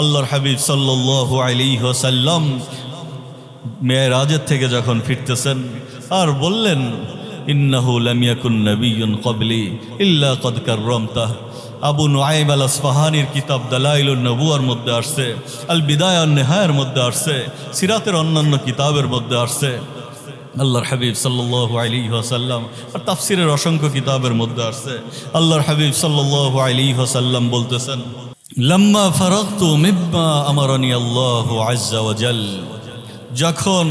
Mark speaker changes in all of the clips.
Speaker 1: আল্লাহর হাবিব সাল্লাহ আলী ওসাল্লাম মেয়েরাজের থেকে যখন ফিরতেছেন, আর বললেন, ইন্নাহু লামিয়াকুন নবিয়ুন কবলি ইল্লা কদ কাররামতাহ আবু নবুয়ার মধ্যে আসছে আল বিদায় মধ্যে আসছে, সিরাতের অন্যান্য কিতাবের মধ্যে আসছে। আল্লাহর হাবিব আর তাফসিরের অসংখ্য কিতাবের মধ্যে আসছে। আল্লাহর হাবিব সাল্লাহ আলী ওসাল্লাম বলতেছেন লম্মা ফারাক্তু মিব্বা আমারনি আল্লাহ ওয়াজাল যখন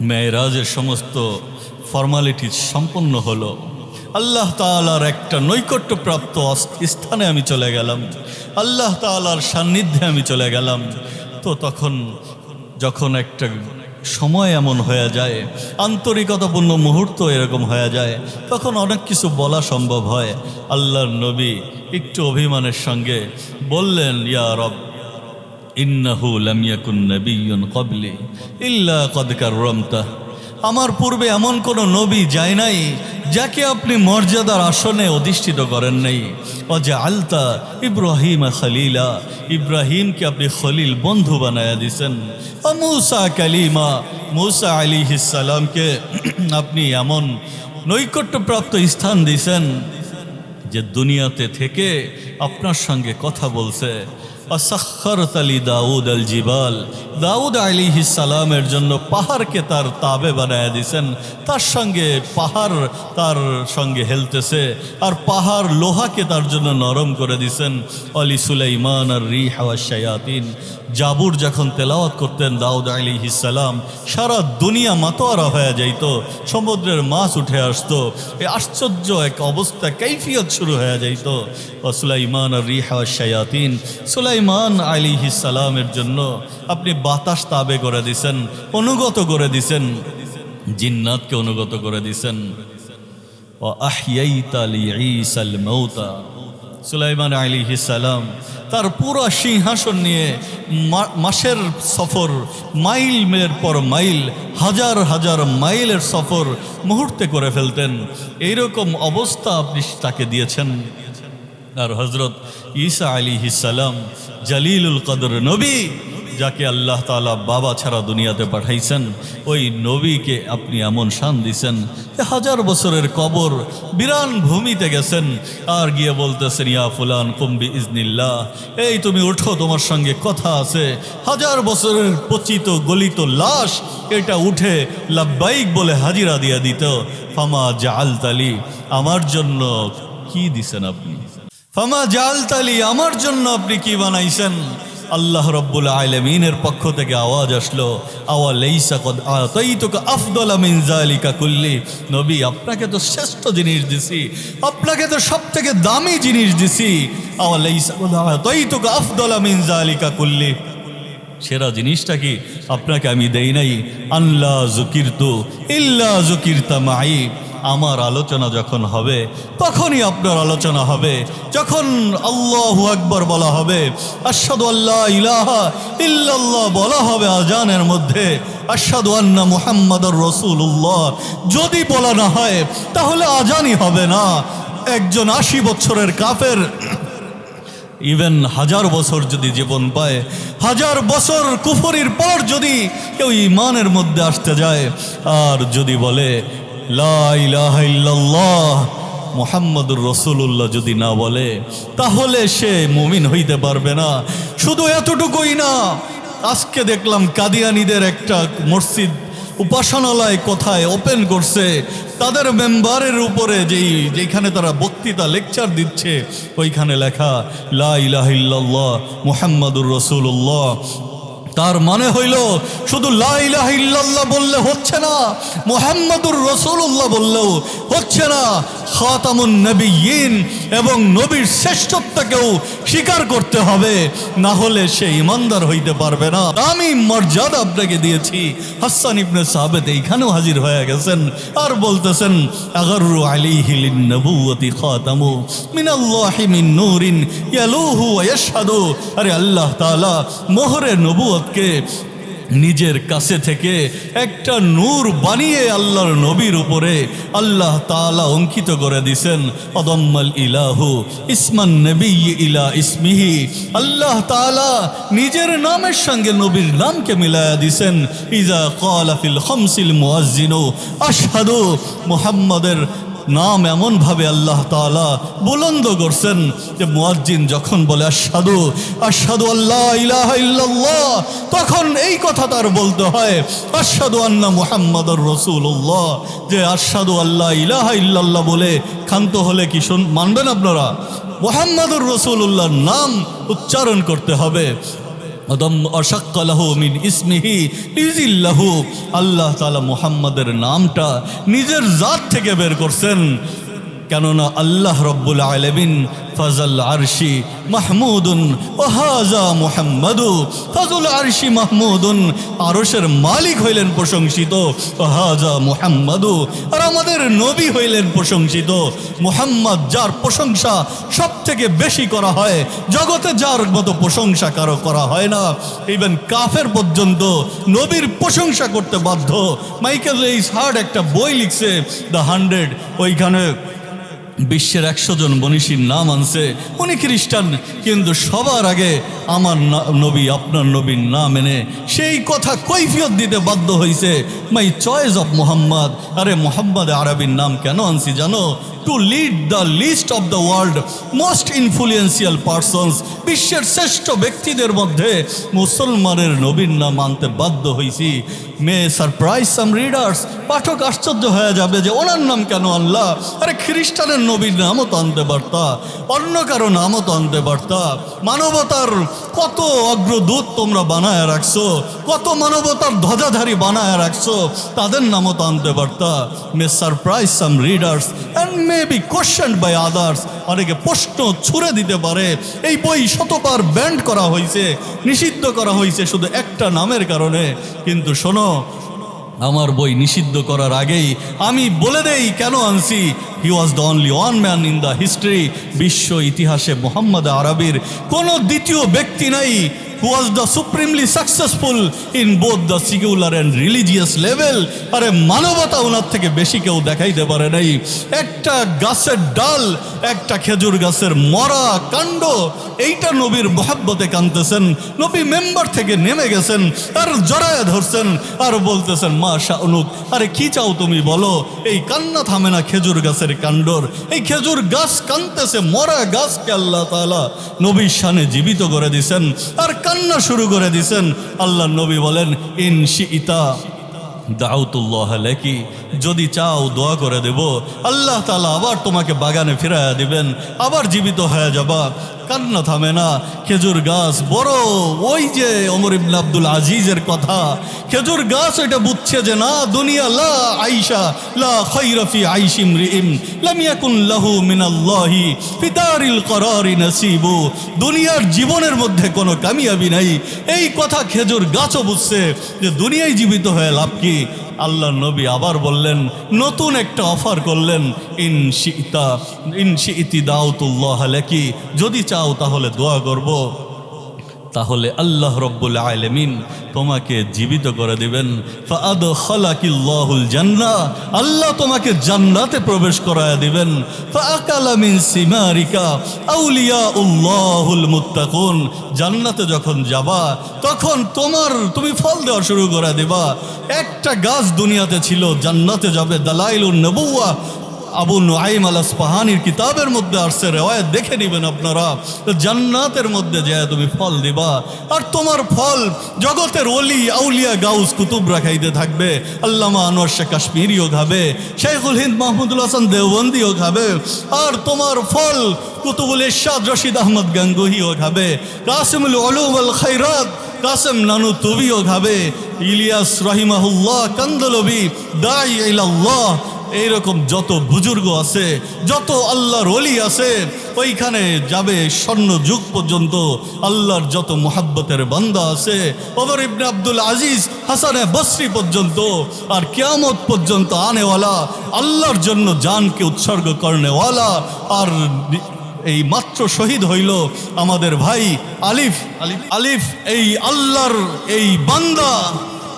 Speaker 1: মেয়েরাজের সমস্ত ফর্মালিটি সম্পন্ন হলো, আল্লাহ তালার একটা নৈকট্যপ্রাপ্ত স্থানে আমি চলে গেলাম। আল্লাহ তালার সান্নিধ্যে আমি চলে গেলাম। তো তখন যখন একটা সময় এমন হয়ে যায়, আন্তরিকতাপূর্ণ মুহূর্ত এরকম হয়ে যায়, তখন অনেক কিছু বলা সম্ভব হয়। আল্লাহর নবী একটু অভিমানের সঙ্গে বললেন, ইয়া রব, ইন্নাহু লামিয়াকুন ইয়াকুন কবলি ইল্লা কদ কাররামতা। আমার পূর্বে এমন কোনো নবী যায় নাই, যাকে আপনি মর্যাদার আসনে অধিষ্ঠিত করেন নাই। অজা আলতা ইব্রাহিম খলিলা, ইব্রাহিমকে আপনি খলিল বন্ধু বানায়া দিছেন। মুসা কালিমা, মুসা আলী সালামকে আপনি এমন নৈকট্যপ্রাপ্ত স্থান দিছেন, যে দুনিয়াতে থেকে আপনার সঙ্গে কথা বলছে। অসাক্ষরত আলী দাউদ আল জিবাল। দাউদ আলী সালামের জন্য পাহাড়কে তার তাবে বানায় দিছেন। তার সঙ্গে পাহাড় তার সঙ্গে হেলতেছে। আর পাহাড় লোহাকে তার জন্য নরম করে দিছেন। অলি সুলাইমান আর রি হাওয়া শায়াতিন। জাবুর যখন তেলাওয়াত করতেন দাউদ আলী সালাম, সারা দুনিয়া মাতোয়ারা হয়ে যাইত, সমুদ্রের মাছ উঠে আসতো। এই আশ্চর্য এক অবস্থা কৈফিয়ত শুরু হয়ে যাইত। ও সুলাইমান আর রি রিহা শায়াতিন সুলাইমান আলী সালামের জন্য আপনি বাতাস তাবে করে দিছেন, অনুগত করে দিছেন, জিন্নাতকে অনুগত করে দিছেন। সুলাইমান আলী তার পুরো সিংহাসন নিয়ে মাসের সফর মাইলের পর মাইল, হাজার হাজার মাইলের সফর মুহূর্তে করে ফেলতেন। এইরকম অবস্থা আপনি তাকে দিয়েছেন। আর হজরত ঈসা আলী সালাম, জালিলুল কদর নবী, যাকে আল্লাহ তাআলা বাবা ছাড়া দুনিয়াতে পাঠাইছেন, ওই নবীকে আপনি এমন শান দিছেন হাজার বছরের কবর বিরান ভূমিতে গেছেন আর গিয়ে বলতেছেন, ইয়া ফুলান কুম্বি ইজনিল্লাহ এই তুমি উঠো তোমার সঙ্গে কথা আছে। হাজার বছরের পচিত গলিত লাশ, এটা উঠে লাব্বাইক বলে হাজিরা দিয়া দিত। ফামা জাল তালি আমার জন্য কি দিছেন আপনি? ফামা জাল তালি আমার জন্য আপনি কি বানাইছেন? আল্লাহ রব্বুল আলমিনের পক্ষ থেকে আওয়াজ আসলো আওয়া লেইসা কদ আতাইতুকা আফদলা মিন জালিকা কুল্লি। নবী, আপনাকে তো শ্রেষ্ঠ জিনিস দিছি, আপনাকে তো সব থেকে দামি জিনিস দিছি। আওয়া লেইসা কদ আতাইতুকা আফদলা মিন জালিকা কুল্লি। সেরা জিনিসটা কি? আপনাকে আমি দেই নাই। আল্লাহ জুকিরতু ইল্লা জুকিরতা মাই। আমার আলোচনা যখন হবে, তখনই আপনার আলোচনা হবে। যখন আল্লাহ আকবর বলা হবে আশাদু আল্লাহ ইলাহা ইল্লাল্লাহ বলা হবে আজানের মধ্যে আশাদু আন্না মুহাম্মাদুর রসুল্লাহ যদি বলা না হয়, তাহলে আজানই হবে না। একজন আশি বছরের কাফের, ইভেন হাজার বছর যদি জীবন পায়, হাজার বছর কুফরির পর যদি কেউ ইমানের মধ্যে আসতে যায়, আর যদি বলে মোহাম্মদুর রসুল্লাহ যদি না বলে, তাহলে সে মুমিন হইতে পারবে না। শুধু এতটুকুই না, আজকে দেখলাম কাদিয়ানিদের একটা মসজিদ উপাসনালয় কোথায় ওপেন করছে, তাদের মেম্বারের উপরে যেই যেখানে তারা বক্তৃতা, লেকচার দিচ্ছে, ওইখানে লেখা, লা ইলাহা ইল্লাল্লাহ মুহাম্মাদুর রসুল্লাহ তার মানে হইল, শুধু লাইল্লাহ বললে হচ্ছে না, মোহাম্মদুর রসুল্লাহ বললেও হচ্ছে না, খাতামুন নবীন এবং নবীর শ্রেষ্ঠত্বকেও স্বীকার করতে হবে, না হলে সে ইমানদার হইতে পারবে না। আমি মর্যাদা আপনাকে দিয়েছি। হাসান ইবনে সাহাবেদ এইখানেও হাজির হয়ে গেছেন আর বলতেছেন, আগারু আলাইহি লিন-নবুওয়াতি খাতামু মিনাল্লাহি মিন নূরিন ইয়ালুহু ওয়া ইয়াশহাদু। আরে আল্লাহ তাআলা, মোহরে নবুয়তকে নিজের কাছে থেকে একটা নূর বানিয়ে আল্লাহর নবীর উপরে আল্লাহ তাআলা অঙ্কিত করে দিছেন, অদম্মাল ইলাহু ইসমান নবী ইলা ইসমিহি। আল্লাহ তাআলা নিজের নামের সঙ্গে নবীর নামকে মিলায়া দিছেন, ইজা ক্বালা ফিল খামসিল মুয়াজ্জিনু আশহাদু মুহাম্মাদের নাম এমনভাবে আল্লাহ তাআলা বুলন্দ করছেন যে মুয়াজ্জিন যখন বলে আসাদু আসাদু আল্লাহ ইল্লাল্লাহ, তখন এই কথা তার বলতে হয় আসাদু আন্না মুহাম্মাদুর রাসূলুল্লাহ, যে আসাদু আল্লাহ ইলাহা ইল্লাল্লাহ বলে ক্ষান্ত হলে কি শুন, মানবেন আপনারা? মুহাম্মাদুর রাসূলুল্লাহর নাম উচ্চারণ করতে হবে। মিন ইজিল্লাহু আল্লাহ তাআলা মুহাম্মাদের নামটা নিজের জাত থেকে বের করছেন। কেননা আল্লাহ রব্বুল আলমিন ফজল আরশি মাহমুদুন ওহাজা মুহাম্মাদু। ফজল আরশি মাহমুদুন, আরশের মালিক হইলেন প্রশংসিত ওহাজা মুহাম্মাদু। আর আমাদের নবী হইলেন প্রশংসিত, মুহাম্মদ যার প্রশংসা সব থেকে বেশি করা হয়, জগতে যার মতো প্রশংসা কারও করা হয় না। ইভেন কাফের পর্যন্ত নবীর প্রশংসা করতে বাধ্য। মাইকেল এইস হার্ড একটা বই লিখছে, দ্য হান্ড্রেড ওইখানে বিশ্বের একশো জন মনীষীর নাম আনছে। উনি খ্রিস্টান, কিন্তু সবার আগে আমার নবী, আপনার নবীর নাম এনে সেই কথা কৈফিয়ত দিতে বাধ্য হয়েছে মাই চয়েস অফ মোহাম্মদ। আরে মোহাম্মদ আরবির নাম কেন আনছি জানো? To lead the list of the world most influential persons বিশ্বের শ্রেষ্ঠ ব্যক্তিদের মধ্যে মুসলমানের নবীর নাম আনতে বাধ্য হয়েছি মে সারপ্রাইজ সাম রিডার্স পাঠক আশ্চর্য হয়ে যাবে যে ওনার নাম কেন আল্লাহ? আরে খ্রিস্টানের নবীর নামও তো আনতে পারতা অন্য কারও নামও তো আনতে পারতা মানবতার কত অগ্রদূত তোমরা বানায় রাখছো, কত মানবতার ধ্বজাধারী বানায় রাখছো, তাদের নামও তো আনতে পারতা may surprise some readers and may be question by others অনেকে প্রশ্ন ছুড়ে দিতে পারে। এই বই শতবার ব্যান্ড করা হয়েছে, নিষিদ্ধ করা হয়েছে শুধু একটা নামের কারণে। কিন্তু শোনো, আমার বই নিষিদ্ধ করার আগেই আমি বলে দেই কেন আনছি। He was the only one man in the history বিশ্ব ইতিহাসে মোহাম্মদ আরবির কোনো দ্বিতীয় ব্যক্তি নাই। Who was the supremely successful in both the secular and religious level. আরে মানবতা ওনার থেকে বেশি কেউ দেখাইতে পারে নাই। একটা গাছের ডাল, একটা খেজুর গাছের মরা কাণ্ড, এইটা নবীর মহাব্বতে কানতেছেন নবী মেম্বার থেকে নেমে গেছেন, আর জড়ায় ধরছেন, আর বলতেছেন, মা শাহনুক আরে কি চাও তুমি বলো? এই কান্না থামে না খেজুর গাছের কাণ্ডর। এই খেজুর গাছ কানতেছে মরা গাছকে আল্লাহ তাআলা নবীর শানে জীবিত করে দিছেন। আর কান্না শুরু করে দিছেন। আল্লাহ নবী বলেন ইন ইতা দাউতুল্লাহ লেকি যদি চাও দোয়া করে দেব, আল্লাহ তালা আবার তোমাকে বাগানে ফিরাইয়া দিবেন, আবার জীবিত হয়ে যাবা। কান্না থামে না, খেজুর গাছ, বড় ওই যে অমর ইবনে আব্দুল আজিজের কথা, খেজুর গাছ এটা বুঝছে যে না, দুনিয়া লা আইসা লা খৈরফি আইসিম রিম লাম ইয়াকুন লাহু মিনাল্লাহি ফিতারিল করারি নসিবু, দুনিয়ার জীবনের মধ্যে কোনো কামিয়াবি নাই। এই কথা খেজুর গাছও বুঝছে যে দুনিয়ায় জীবিত হয়ে লাভ কি? আল্লাহ নবী আবার বললেন, নতুন একটা অফার করলেন। ইন শিতা, ইন শিতি দাউতুল্লাহ লেকি যদি চাও তাহলে দোয়া করব। তাহলে আল্লাহ রব্বুল আলমিন তোমাকে জীবিত করে দিবেন। জান্নাহ, আল্লাহ তোমাকে জান্নাতে প্রবেশ করায় দিবেন। সিমারিকা মুত্তাকুন, জান্নাতে যখন যাবা, তখন তোমার তুমি ফল দেওয়া শুরু করে দিবা। একটা গাছ দুনিয়াতে ছিল, জান্নাতে যাবে দালাইলুন নবুয়া আবু নুআইম আল আসপাহানির কিতাবের মধ্যে আসছে, রেওয়ায়ত দেখে নেবেন আপনারা। জান্নাতের মধ্যে যায়, তুমি ফল দিবা। আর তোমার ফল জগতের অলি আউলিয়া গাউস কুতুব রাখাইতে থাকবে। আল্লামা আনোয়ার শেখ কাশ্মীরিও খাবে, শেখুল হিন্দ মাহমুদুল হাসান দেওবন্দিও খাবে। আর তোমার ফল কুতুবুল ইরশাদ রশিদ আহমদ গাঙ্গুহিও খাবে। কাসিমুল অলুম আল খাইরাত কাসেম নানু তুবিও খাবে। ইলিয়াস রহিমাহুল্লাহ কান্দলবি, দাই ইলাল্লাহ। এইরকম যত বুজুর্গ আছে, যত আল্লাহর অলি আছে, ওইখানে যাবে স্বর্ণ যুগ পর্যন্ত আল্লাহর যত মোহাব্বতের বান্দা আছে, ওমর ইবনে আব্দুল আজিজ, হাসানে বসরি পর্যন্ত আর কেয়ামত পর্যন্ত আনেওয়ালা, আল্লাহর জন্য জানকে উৎসর্গ করনেওয়ালা আর এই মাত্র শহীদ হইল আমাদের ভাই আলিফ আলিফ আলিফ, এই আল্লাহর এই বান্দা।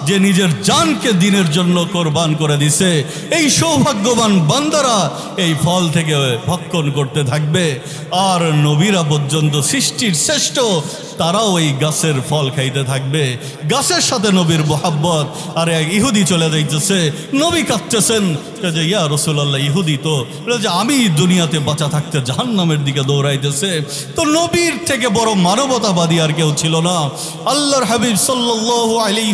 Speaker 1: যে নিজের জানকে দিনের জন্য কোরবান করে দিছে। এই সৌভাগ্যবান বান্দারা এই ফল থেকে ভক্ষণ করতে থাকবে। আর নবীরা পর্যন্ত সৃষ্টির শ্রেষ্ঠ, তারাও এই গাছের ফল খাইতে থাকবে। গাছের সাথে নবীর মোহাব্বত। আর এক ইহুদি চলে যাইতেছে, নবী কাঁদতেছেন। যে, ইয়া রসুল্লাহ ইহুদি তো। যে, আমি দুনিয়াতে বাঁচা থাকতে জাহান্নামের দিকে দৌড়াইতেছে। তো নবীর থেকে বড় মানবতাবাদী আর কেউ ছিল না। আল্লাহর হাবিব সাল্লাল্লাহু আলাইহি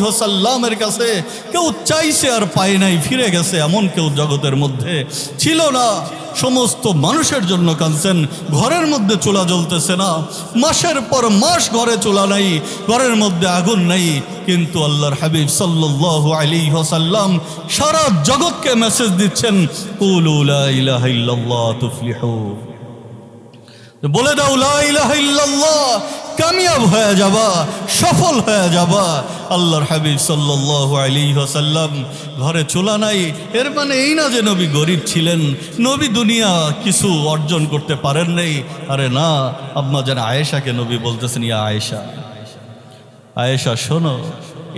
Speaker 1: ওয়াসাল্লামের কাছে কেউ চাইছে আর পায় নাই, ফিরে গেছে এমন কেউ জগতের মধ্যে। ছিল না, সমস্ত মানুষের জন্য কাঁদছেন, ঘরের মধ্যে চুলা জ্বলতেছে না। মাসের পর মাস ঘরে চুলা নাই, ঘরের মধ্যে আগুন নাই। কিন্তু আল্লাহর হাবিব সাল্লাল্লাহু আলাইহি ওয়াসাল্লাম সারা জগৎকে মেসেজ দিচ্ছেন, কুলু ইলাহা তুফলিহু। বলে দাও, লা ইলাহা ইল্লাল্লাহ কামিয়াব হয়ে যাবা, সফল হয়ে যাবা। আল্লাহর হাবিব সাল্লাল্লাহু আলাইহি ওয়াসাল্লাম, ঘরে চুলা নাই, এর মানে এই না যে নবী গরিব ছিলেন, নবী দুনিয়া কিছু অর্জন করতে পারেন নাই। আরে না, আম্মা যেন আয়েশাকে নবী বলতেছেন, ইয়া আয়েশা আয়েশা শোনো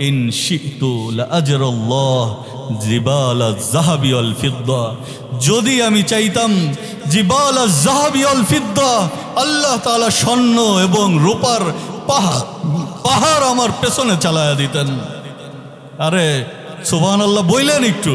Speaker 1: ইন শিতু লাজরাল্লাহ জিবাল জাহাবি অল ফিদ্দা। যদি আমি চাইতাম জিবাল জাহাবি অল ফিদ্দা, আল্লাহ তালা স্বর্ণ এবং রূপার পাহাড় পাহাড় আমার পেছনে চালায়া দিতেন। আরে, সুবহানাল্লাহ, বইলেন একটু।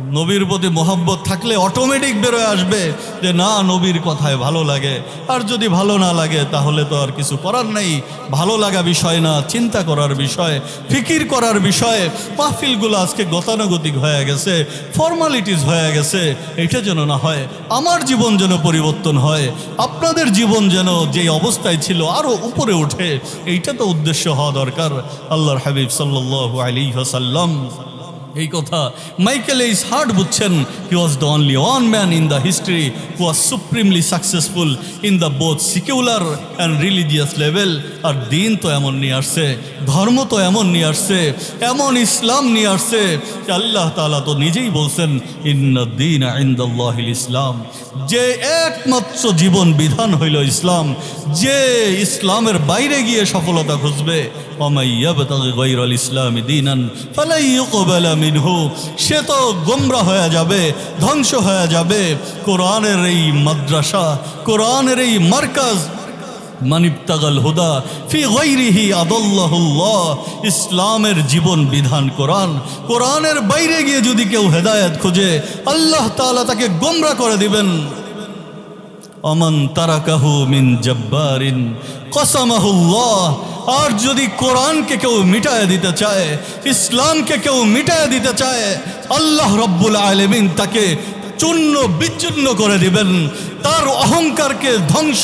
Speaker 1: নবীর প্রতি মোহাব্বত থাকলে অটোমেটিক বেরোয় আসবে যে, না, নবীর কথায় ভালো লাগে। আর যদি ভালো না লাগে, তাহলে তো আর কিছু করার নেই। ভালো লাগা বিষয় না, চিন্তা করার বিষয়, ফিকির করার বিষয়ে। মাহফিলগুলো আজকে গতানুগতিক হয়ে গেছে ফর্মালিটিস হয়ে গেছে। এটা যেন না হয়, আমার জীবন যেন পরিবর্তন হয়। আপনাদের জীবন যেন যে অবস্থায় ছিল আরও উপরে ওঠে। এইটা তো উদ্দেশ্য হওয়া দরকার। আল্লাহর হাবিব সাল্লাহ আলী সাল্লাম এই কথা মাইকেল এইস হার্ড বুঝছেন he was the only one man in the history who was supremely successful in the both secular and religious level আর দিন তো এমন নিয়ে আসছে, ধর্ম তো এমন নিয়ে আসছে, এমন ইসলাম নিয়ে আসছে আল্লাহ তাআলা তো নিজেই বলছেন ইন্দিন আইন্দাল্লাহিল ইসলাম। যে একমাত্র জীবন বিধান হইল ইসলাম, যে ইসলামের বাইরে গিয়ে সফলতা খুঁজবে অমাইয়াবতাল ইসলামী দিনান ফালাই ইউকবালা মিনহু সে তো গোমরা হয়ে যাবে, ধ্বংস হয়ে যাবে। কোরআনের এই মাদ্রাসা, কোরআনের এই মার্কাজ। মানিবতাগাল হুদা ফি গৈরিহি আদল্লাহুল্লাহ ইসলামের জীবন বিধান কোরআন। কোরআনের বাইরে গিয়ে যদি কেউ হেদায়েত খোঁজে, আল্লাহ তাআলা তাকে গোমরা করে দিবেন। অমন তারাকাহু মিন জব্বারিন কসামাহুল্লাহ আর যদি কোরআনকে কেউ মিটায় দিতে চায়, ইসলামকে কেউ মিটায় দিতে চায়, আল্লাহ রব্বুল আলমিন তাকে চূর্ণ বিচ্ছিন্ন করে দিবেন। তার অহংকারকে ধ্বংস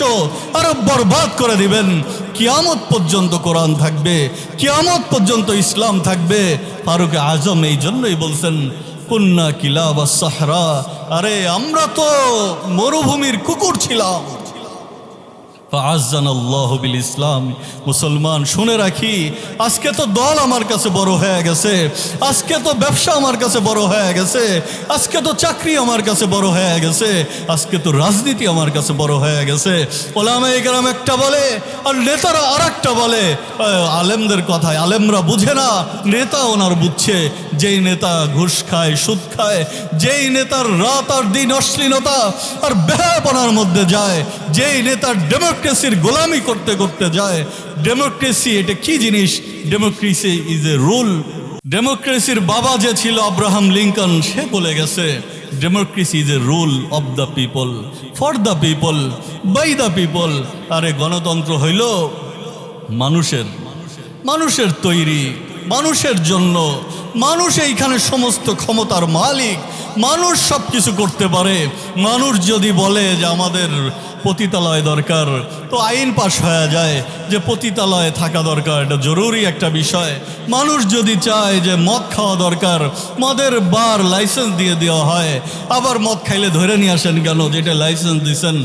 Speaker 1: আর বরবাদ করে দিবেন। কিয়ামত পর্যন্ত কোরআন থাকবে, কিয়ামত পর্যন্ত ইসলাম থাকবে। ফারুক আজম এই জন্যই বলছেন কন্যা কিলা বা সাহরা। আরে আমরা তো মরুভূমির কুকুর ছিলাম। আজান আল্লাহ বিল ইসলাম মুসলমান, শুনে রাখি, আজকে তো দল আমার কাছে বড় হয়ে গেছে, আজকে তো ব্যবসা আমার কাছে বড় হয়ে গেছে, আজকে তো চাকরি আমার কাছে বড় হয়ে গেছে, আজকে তো রাজনীতি আমার কাছে বড় হয়ে গেছে। ওলামা গ্রাম একটা বলে, আর নেতারা আর একটা বলে আলেমদের কথায়, আলেমরা বুঝে না, নেতা ওনার বুঝছে, যেই নেতা ঘুষ খায়, সুদ খায়, যেই নেতার রাত আর দিন অশ্লীলতা আর বেহাপনার মধ্যে যায়, যেই নেতার ডেমোক্রেসির গোলামি করতে করতে যায়। ডেমোক্রেসি এটা কি জিনিস? ডেমোক্রেসি ইজ এ রুল ডেমোক্রেসির বাবা যে ছিল আব্রাহাম লিঙ্কন সে বলে গেছে democracy is a rule of the people for the people by the people আরে গণতন্ত্র হইল মানুষের। মানুষের তৈরি, মানুষের জন্য। মানুষ এইখানে সমস্ত ক্ষমতার মালিক। মানুষ সব কিছু করতে পারে। মানুষ যদি বলে যে আমাদের পতিতালয় দরকার। তো আইন পাশ হয়ে যায় যে পতিতালয়ে থাকা দরকার, এটা জরুরি একটা বিষয়। মানুষ যদি চায় যে মদ খাওয়া দরকার, মদের বার লাইসেন্স দিয়ে দেওয়া হয়, আবার মদ খাইলে ধরে নিয়ে আসেন কেন? যেটা লাইসেন্স দিছেন,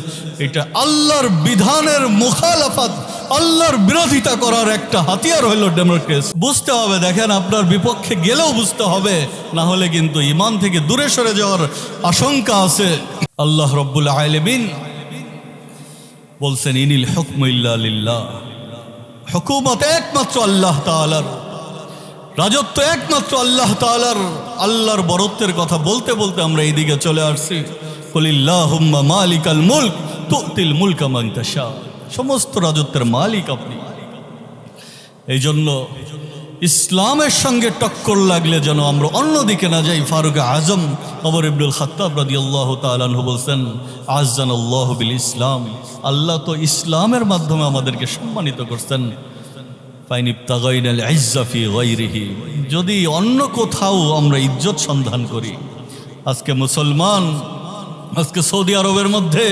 Speaker 1: এটা আল্লাহর বিধানের মুখালাফাত, আল্লাহর বিরোধিতা করার একটা হাতিয়ার হইল ডেমোক্রেসি। বুঝতে হবে, দেখেন আপনার বিপক্ষে গেলেও বুঝতে হবে, না হলে কিন্তু ইমান থেকে দূরে সরে যাওয়ার আশঙ্কা আছে। আল্লাহ রব্বুল আলমিন বলছেন, ইনিল হুকম ইল্লা লিল্লাহ। হুকুমত একমাত্র আল্লাহ তাআলার। রাজত্ব একমাত্র আল্লাহ তালার আল্লাহর বরত্বের কথা বলতে বলতে আমরা এইদিকে চলে আসছি। কলিল্লাহুম্মা মালিকাল মুলক, তুতিল মুলকা তাশা। সমস্ত রাজত্বের মালিক আপনি। এই জন্য ইসলামের সঙ্গে টক্কর লাগলে যেন আমরা অন্যদিকে না যাই। ফারুক আজম অবর ইবনুল খাত্তাব রাদি আল্লাহ তালানহু বলছেন আজান আল্লাহ বিল ইসলাম। আল্লাহ তো ইসলামের মাধ্যমে আমাদেরকে সম্মানিত করছেন। যদি অন্য কোথাও আমরা ইজ্জত সন্ধান করি, আজকে মুসলমান, আজকে সৌদি আরবের মধ্যে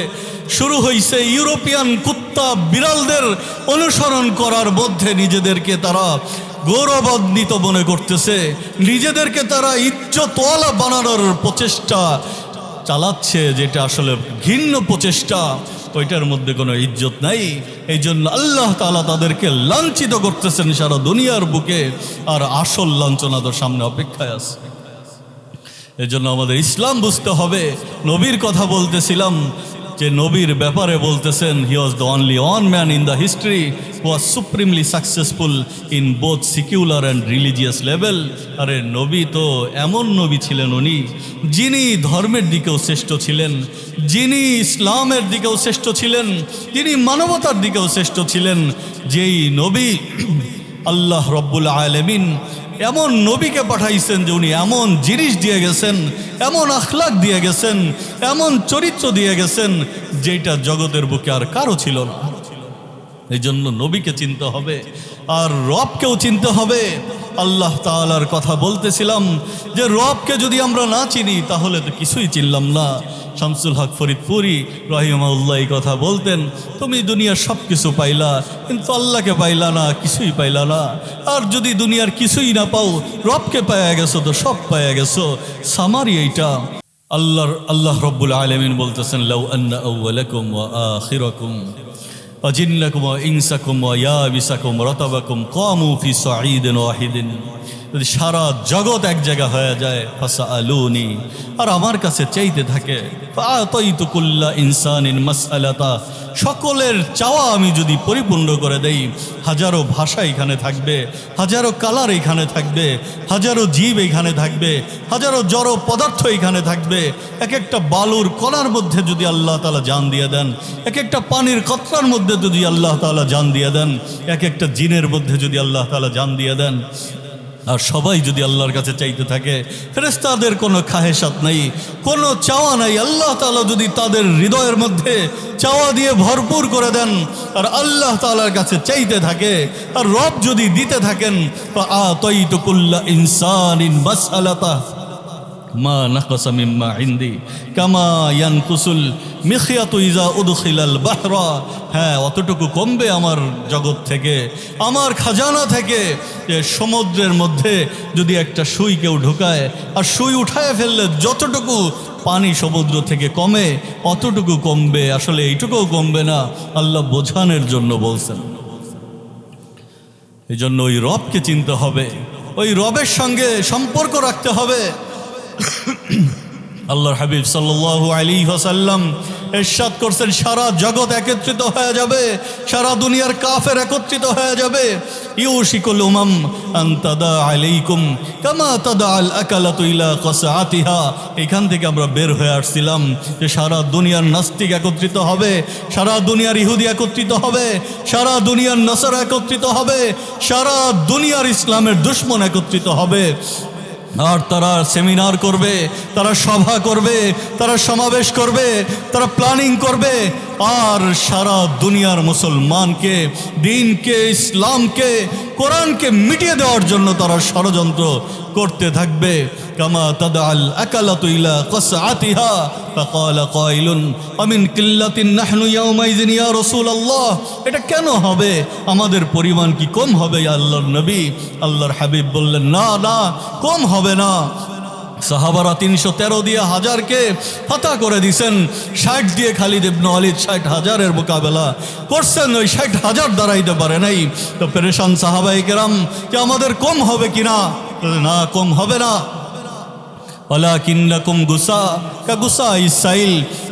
Speaker 1: শুরু হয়েছে ইউরোপিয়ান কুত্তা বিড়ালদের অনুসরণ করার মধ্যে নিজেদেরকে তারা গৌরবান্বিত মনে করতেছে। নিজেদেরকে তারা ইজ্জতওয়ালা বানানোর প্রচেষ্টা চালাচ্ছে, যেটা আসলে ঘিন্ন প্রচেষ্টা। ওইটার মধ্যে কোনো ইজ্জত নাই। এই জন্য আল্লাহ তালা তাদেরকে লাঞ্ছিত করতেছেন সারা দুনিয়ার বুকে, আর আসল লাঞ্ছনা তো সামনে অপেক্ষায় আছে। এজন্য আমাদের ইসলাম বুঝতে হবে। নবীর কথা বলতেছিলাম যে নবীর ব্যাপারে বলতেছেন he was the only one man in the history who was supremely successful in both secular and religious level আরে নবী তো এমন নবী ছিলেন উনি, যিনি ধর্মের দিকেও শ্রেষ্ঠ ছিলেন, যিনি ইসলামের দিকেও শ্রেষ্ঠ ছিলেন, তিনি মানবতার দিকেও শ্রেষ্ঠ ছিলেন, যেই নবী আল্লাহ রব্বুল আলমিন এমন নবীকে পাঠাইছেন যে উনি এমন জিনিস দিয়ে গেছেন, এমন আখলাক দিয়ে গেছেন, এমন চরিত্র দিয়ে গেছেন যেটা জগতের বুকে আর কারও ছিল না। এই জন্য নবীকে চিনতে হবে, আর রবকেও চিনতে হবে। আল্লাহ তাআলার কথা বলতেছিলাম যে, রবকে যদি আমরা না চিনি, তাহলে তো কিছুই চিনলাম না। শামসুল হক ফরিদপুরি রহিমাউল্লাহ এই কথা বলতেন, তুমি দুনিয়ার সব কিছু পাইলা, কিন্তু আল্লাহকে পাইলা না, কিছুই পাইলা না। আর যদি দুনিয়ার কিছুই না পাও, রবকে পায়া গেছো তো সব পায়া গেছো। সামারি এইটা। আল্লাহর, আল্লাহ রব্বুল আলমিন বলতেছেন, লাউ আন্না আউ্লাকুম ওয়া আখিরাকুম। وجنكم وإنسكم ويابسكم رطبكم قاموا في صعيد واحد. যদি সারা জগৎ এক জায়গা হয়ে যায় ফাসা আলুনি আর আমার কাছে চাইতে থাকে কুল্লা ইনসানিন মাসআলাতা। সকলের চাওয়া আমি যদি পরিপূর্ণ করে দেই, হাজারো ভাষা এখানে থাকবে, হাজারো কালার এখানে থাকবে, হাজারো জীব এখানে থাকবে, হাজারো জড় পদার্থ এখানে থাকবে। এক একটা বালুর কণার মধ্যে যদি আল্লাহ তালা জান দিয়ে দেন এক একটা পানির কতরার মধ্যে যদি আল্লাহ তালা জান দিয়ে দেন এক একটা জিনের মধ্যে যদি আল্লাহ তালা জান দিয়ে দেন আর সবাই যদি আল্লাহর কাছে চাইতে থাকে ফেরেস্তাদের কোনো খাহেসাত নাই, কোনো চাওয়া নাই। আল্লাহ তালা যদি তাদের হৃদয়ের মধ্যে চাওয়া দিয়ে ভরপুর করে দেন, আর আল্লাহ তালার কাছে চাইতে থাকে, আর রব যদি দিতে থাকেন আ তৈ তো কুল্লা ইনসান ইন বাস মা নাকসা মিম্মা ইন্দি। কামা ইয়ানকুসুল মিখিয়াতু ইজা উদখিলাল বাহরা। হ্যাঁ অতটুকু কমবে আমার জগৎ থেকে, আমার খাজানা থেকে। সমুদ্রের মধ্যে যদি একটা সুই কেউ ঢুকায়, আর সুই উঠায় ফেললে যতটুকু পানি সমুদ্র থেকে কমে, অতটুকু কমবে। আসলে এইটুকুও কমবে না, আল্লাহ বোঝানোর জন্য বলছেন। এই জন্য ওই রবকে চিনতে হবে, ওই রবের সঙ্গে সম্পর্ক রাখতে হবে। আল্লাহর হাবিব সাল্লাল্লাহু আলী ওসাল্লাম এরশাদ করছেন, সারা জগৎ একত্রিত হয়ে যাবে, সারা দুনিয়ার কাফের একত্রিত হয়ে যাবে। ইউশিকুল উমাম আন তাদা আলাইকুম কামা তাদা আল আকালাতু ইলা কাসাআতিহা এখান থেকে আমরা বের হয়ে আসছিলাম যে সারা দুনিয়ার নাস্তিক একত্রিত হবে, সারা দুনিয়ার ইহুদি একত্রিত হবে, সারা দুনিয়ার নসর একত্রিত হবে, সারা দুনিয়ার ইসলামের দুশ্মন একত্রিত হবে। আর তারা সেমিনার করবে, তারা সভা করবে, তারা সমাবেশ করবে, তারা প্ল্যানিং করবে। আর সারা দুনিয়ার মুসলমানকে, দিনকে, ইসলামকে, কোরআনকে মিটিয়ে দেওয়ার জন্য তারা ষড়যন্ত্র করতে থাকবে। কামা তাদাল আকালাতু ইলা কাসআতিহা কাইলুন, আমিন কিল্লাতিন নাহনু ইয়াউমাইযিন ইয়া রাসূলুল্লাহ। এটা কেন হবে? আমাদের পরিমাণ কি কম হবে আল্লাহর নবী? আল্লাহর হাবিব বললেন, না না, কম হবে না। সাহাবারা তিনশো তেরো দিয়ে হাজারকে ফাতা করে দিছেন। ষাট দিয়ে খালি ইবনু আলিদ ষাট হাজারের মোকাবেলা করছেন, ওই ষাট হাজার দাঁড়াইতে পারে নাই। তো পেরেশান সাহাবাই কেরাম যে আমাদের কম হবে কিনা? না, কম হবে না।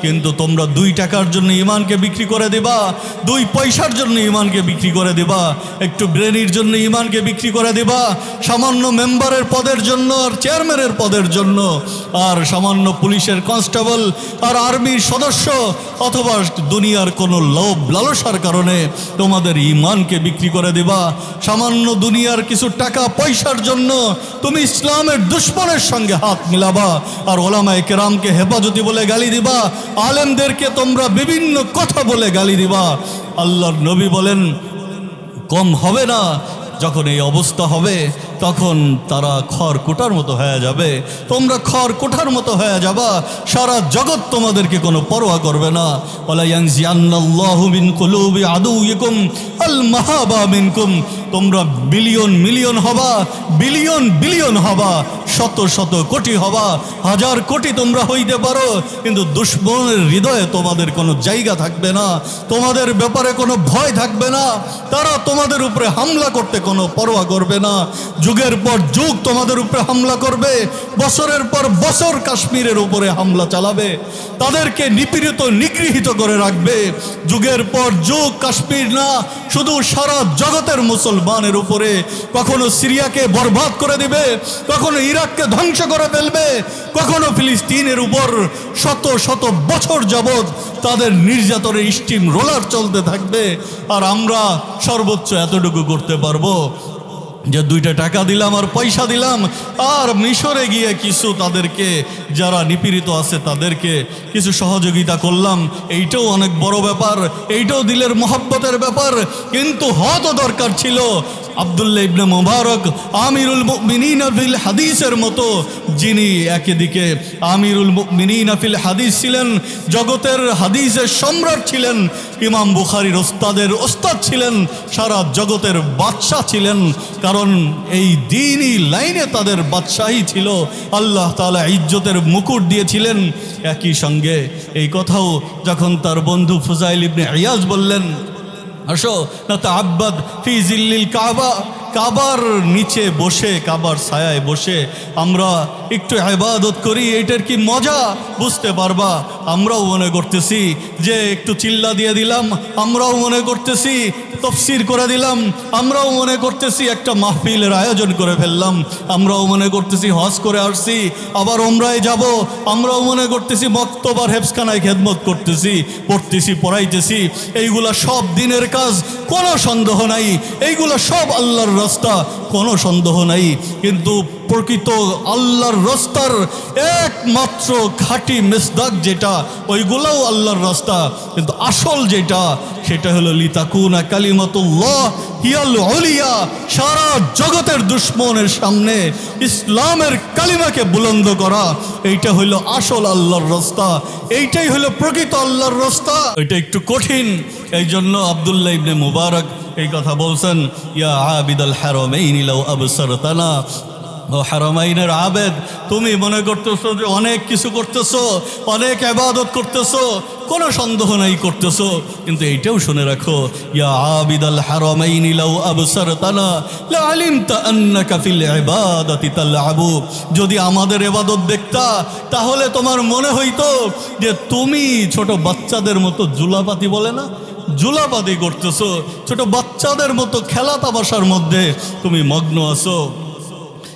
Speaker 1: কিন্তু তোমরা দুই টাকার জন্য ইমানকে বিক্রি করে দেবা, দুই পয়সার জন্য ইমানকে বিক্রি করে দেবা, একটু ব্রেনির জন্য ইমানকে বিক্রি করে দেবা, সামান্য মেম্বারের পদের জন্য আর চেয়ারম্যানের পদের জন্য, আর সামান্য পুলিশের কনস্টেবল আর আর্মির সদস্য, অথবা দুনিয়ার কোনো লোভ লালসার কারণে তোমাদের ইমানকে বিক্রি করে দেবা, সামান্য দুনিয়ার কিছু টাকা পয়সার জন্য তুমি ইসলামের দুশ্মনের সঙ্গে হাত মিলাবা আর ওলামা একরামকে হেফাজতি বলে গালি দিবা। আলেমদেরকে তোমরা বিভিন্ন কথা বলে গালি দিবা। আল্লাহর নবী বলেন, কম হবে না যখন এই অবস্থা হবে। তখন তারা খড় কোটার মতো হয়ে যাবে। তোমরা খড় কোঠার মতো হয়ে যাবা। সারা জগৎ তোমাদেরকে কোনো পরোয়া করবে না। তোমরা বিলিয়ন মিলিয়ন হবা, বিলিয়ন বিলিয়ন হবা, শত শত কোটি হবা, হাজার কোটি তোমরা হইতে পারো, কিন্তু দুশ্মনের হৃদয়ে তোমাদের কোনো জায়গা থাকবে না, তোমাদের ব্যাপারে কোনো ভয় থাকবে না, তারা তোমাদের উপরে হামলা করতে কোনো পরোয়া করবে না। যুগের পর যুগ তোমাদের উপরে হামলা করবে, বছরের পর বছর কাশ্মীরের উপরে হামলা চালাবে, তাদেরকে নিপীড়িত, নিগৃহীত করে রাখবে। যুগের পর যুগ, কাশ্মীর না, শুধু সারা জগতের মুসলমানের উপরে। কখনো সিরিয়াকে বরবাদ করে দিবে, কখনো ইরাককে ধ্বংস করে ফেলবে, কখনো ফিলিস্তিনের উপর শত শত বছর যাবৎ তাদের নির্যাতনের স্টিম রোলার চলতে থাকবে। আর আমরা সর্বোচ্চ এতটুকু করতে পারব। যে দুইটা টাকা দিলাম আর পয়সা দিলাম, আর মিশরে গিয়ে কিছু তাদেরকে, যারা নিপীড়িত আছে তাদেরকে কিছু সহযোগিতা করলাম। এইটাও অনেক বড় ব্যাপার, এইটাও দিলের মহব্বতের ব্যাপার। কিন্তু হয়তো দরকার ছিল আবদুল্লাহ ইবনে মুবারক আমিরুল মুমিনিন ফিল হাদিসের মতো, যিনি একদিকে আমিরুল মুমিনিন ফিল হাদিস ছিলেন, জগতের হাদিসের সম্রাট ছিলেন, ইমাম বুখারির ওস্তাদের ওস্তাদ ছিলেন, সারা জগতের বাদশাহ ছিলেন। এই দিনই লাইনে তাদের বাদশাহী ছিল। আল্লাহ তালা ইজ্জতের মুকুট দিয়েছিলেন একই সঙ্গে। এই কথাও যখন তার বন্ধু ফুজাইল ইবনে ইয়াজ বললেন, আসো, না তা আব্বাদ ফি জিল্লিল কাবা। কাবার নিচে বসে, কাবার ছায়ায় বসে আমরা একটু ইবাদত করি এটার কি মজা? বুঝতে পারবা? আমরাও মনে করতেছি যে একটু চিল্লা দিয়ে দিলাম, আমরাও মনে করতেছি তফসির করে দিলাম, আমরাও মনে করতেছি একটা মাহফিলের আয়োজন করে ফেললাম, আমরাও মনে করতেছি হজ করে আসছি, আবার ওমরায় যাব, আমরাও মনে করতেছি মক্তবার হেফসখানায় খেদমত করতেছি, পড়তেছি, পড়াইতেছি, এইগুলা সব দিনের কাজ, কোনো সন্দেহ নাই, এইগুলা সব আল্লাহর রাস্তা কোনো সন্দেহ নাই। কিন্তু প্রকৃত আল্লাহর রাস্তার একমাত্র খাঁটি মেসদাক যেটা, ওইগুলাও আল্লাহর রাস্তা। কিন্তু আসল যেটা, সেটা হলো লিতাকুনা কালিমাতুল্লাহ হিয়াল অলিয়া সারা জগতের দুশ্মনের সামনে ইসলামের কালিমাকে বুলন্দ করা। এইটা হইল আসল আল্লাহর রাস্তা। এইটাই হলো প্রকৃত আল্লাহর রাস্তা। এটা একটু কঠিন এই জন্য আবদুল্লাহ ইবনে মুবারক এই কথা বলছেন, ইয়া আবিদাল হারমাইন লাউ আবসারতানা ও হারামাইনের আবেদ, তুমি মনে করতেছো যে অনেক কিছু করতেছো, অনেক আবাদত করতেছো, কোনো সন্দেহ নাই করতেছো, কিন্তু এইটাও শুনে রাখো, ইয়া আবিদ আল হারামাইন লাউ আবসারতানা লা আলিমতা আন্নাকা ফিল ইবাদাতি তালআবু, যদি আমাদের ইবাদত দেখতা, তাহলে তোমার মনে হইতো যে তুমি ছোট বাচ্চাদের মতো জুলাপাতি বলে না, জুলাপাতি করতেছো, ছোট বাচ্চাদের মতো খেলা তামাশার মধ্যে তুমি মগ্ন আছো।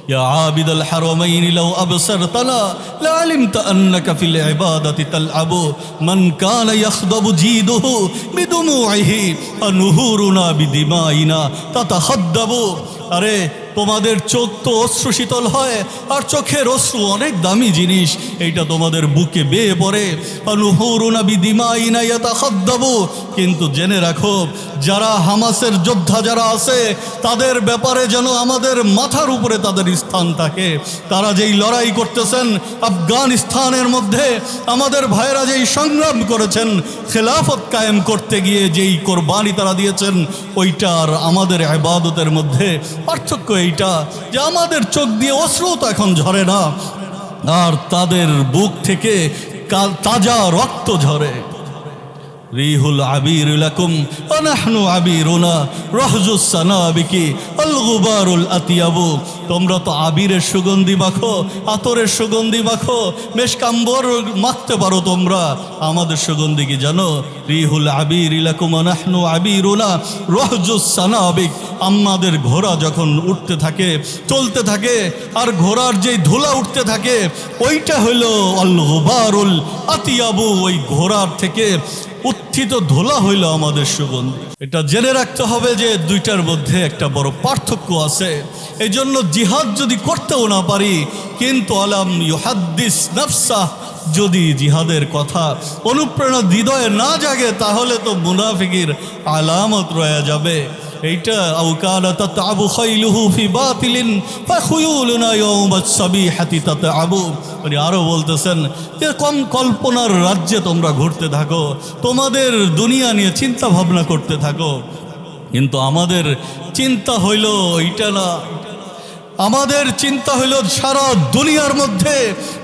Speaker 1: يا عابد الحرمين لو أبصرتنا لعلمت أنك في العبادة تلعب من كان يخضب جيده بدموعه ونهورنا بدمائنا تتخدب আরে তোমাদের চোখ তো অশ্রু শীতল হয়, আর চোখের অশ্রু অনেক দামি জিনিস, এইটা তোমাদের বুকে বেয়ে পড়ে। অনুহরুনা বিদিমাইনা ইয়াতাখাদ্দাবু। কিন্তু জেনে রাখো, যারা হামাসের যোদ্ধা যারা আছে, তাদের ব্যাপারে যেন আমাদের মাথার উপরে তাদের স্থান থাকে। তারা যেই লড়াই করতেছেন, আফগানিস্তানের মধ্যে, আমাদের ভাইরা যেই সংগ্রাম করেছেন, খেলাফত কায়েম করতে গিয়ে যেই কোরবানি তারা দিয়েছেন, ওইটার আমাদের আবাদতের মধ্যে পার্থক্য এইটা যে আমাদের চোখ দিয়ে অশ্রু তো এখন ঝরে না, আর তাদের বুক থেকে তাজা রক্ত ঝরে। রিহুল আবির লাকুম অনাহনু আবিরুনা রহজুসানা বিকি আল গুবারুল আতিয়াবু। তোমরা তো আবিরের সুগন্ধি মাখো, আতরের সুগন্ধি মাখো বেশ কাম্বর মাখতে পারো তোমরা। আমাদের সুগন্ধি কি জানো? রিহুল আবির ইলাকুম অনাহনু আবিরুনা রহজুস সানাবিক। আমাদের ঘোড়া যখন উঠতে থাকে, চলতে থাকে, আর ঘোড়ার যেই ধুলা উঠতে থাকে, ওইটা হলো আল গুবারুল আতিয়াবু। ওই ঘোড়ার থেকে উত্থিত ধোলা হইল আমাদের সুগন্ধি। এটা জেনে রাখতে হবে যে দুইটার মধ্যে একটা বড় পার্থক্য আছে। এই জন্য জিহাদ যদি করতেও না পারি, কিন্তু আলাম ইহাদ্দিস নফসাহ যদি জিহাদের কথা অনুপ্রেরণা হৃদয়ে না জাগে, তাহলে তো মুনাফিকির আলামত রয়ে যাবে। এইটা আউকানা তাতাবু খাইলুহু ফি বাতিলিন ফাখুয়ুলুনা ইয়াউমাস সাবিহাতি তাতাবু। উনি আরও বলতেছেন যে কম কল্পনার রাজ্যে তোমরা ঘুরতে থাকো, তোমাদের দুনিয়া নিয়ে চিন্তা ভাবনা করতে থাকো। কিন্তু আমাদের চিন্তা হইল এইটা না। আমাদের চিন্তা হইল সারা দুনিয়ার মধ্যে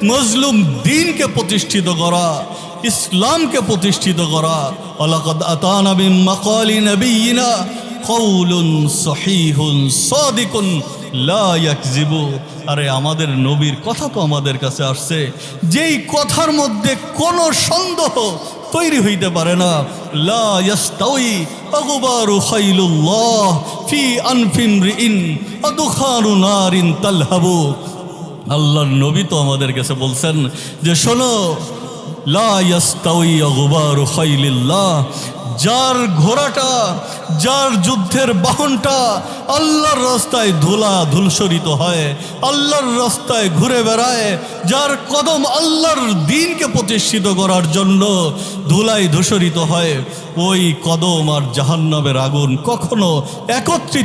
Speaker 1: মজলুম দিনকে প্রতিষ্ঠিত করা, ইসলামকে প্রতিষ্ঠিত করা। আলাকাদ আতানা বিন মাকালি নবিয়িনা কওলুন সহিহুন সাদিকুন আরে আমাদের নবীর কথা তো আমাদের কাছে আসছে। যেই কথার মধ্যে কোনো সন্দেহ তৈরি হইতে পারে না। লা ইয়াস্তাউই আগবারু খাইলুল্লাহ ফি আনফিন আল্লাহর নবী তো আমাদের কাছে বলছেন যে শোনো, লা ইয়াস্তাউই আগবারু খাইলিল্লাহ যার ঘোড়াটা, যার যুদ্ধের বাহনটা আল্লাহর রাস্তায় ধুলা ধুলসরিত হয়, আল্লাহর রাস্তায় ঘুরে বেড়ায়, যার কদম আল্লাহর দিনকে প্রতিষ্ঠিত করার জন্য ধুলাই ধূসরিত হয়, ওই কদম আর জাহান্নাবের আগুন কখনো একত্রিত